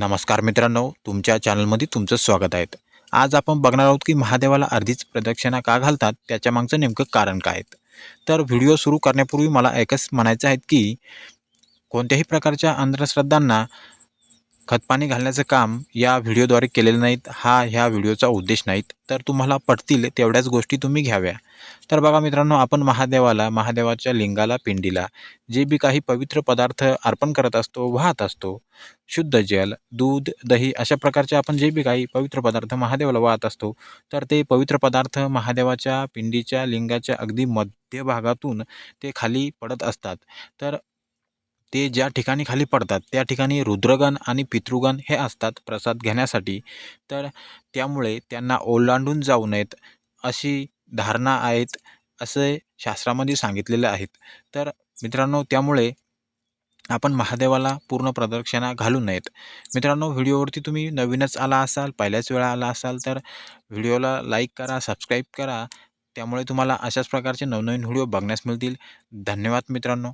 नमस्कार मित्रांनो तुमच्या चॅनलमध्ये तुमचं स्वागत आहे. आज आपण बघणार आहोत की महादेवाला अर्धीच प्रदक्षिणा का घालतात त्याच्या मागचं नेमकं कारण काय आहे? तर व्हिडिओ सुरू करण्यापूर्वी मला एकच म्हणायचं आहे की कोणत्याही प्रकारच्या अंधश्रद्धांना खतपाणी घालण्याचं काम या व्हिडिओद्वारे केलेलं नाहीत हा ह्या व्हिडिओचा उद्देश नाहीत. तर तुम्हाला पटतील तेवढ्याच गोष्टी तुम्ही घ्याव्या. तर बघा मित्रांनो आपण महादेवाला महादेवाच्या लिंगाला पिंडीला जे बी काही पवित्र पदार्थ अर्पण करत असतो वाहत असतो शुद्ध जल दूध दही अशा प्रकारचे आपण जे बी काही पवित्र पदार्थ महादेवाला वाहत असतो तर ते पवित्र पदार्थ महादेवाच्या पिंडीच्या लिंगाच्या अगदी मध्यभागातून ते खाली पडत असतात. तर ते ज्या ठिकाणी खाली पडतात त्या ठिकाणी रुद्रगण आणि पितृगण हे असतात प्रसाद घेण्यासाठी. तर त्यामुळे त्यांना ओलांडून जाऊ नयेत अशी धारणा आहेत असे शास्त्रामध्ये सांगितलेले आहेत. तर मित्रांनो त्यामुळे आपण महादेवाला पूर्ण प्रदक्षिणा घालू नयेत. मित्रांनो व्हिडिओवरती तुम्ही नवीनच आला असाल पहिल्याच वेळा आला असाल तर व्हिडिओला लाईक करा सबस्क्राईब करा. त्यामुळे तुम्हाला अशाच प्रकारचे नवनवीन व्हिडिओ बघण्यास मिळतील. धन्यवाद मित्रांनो.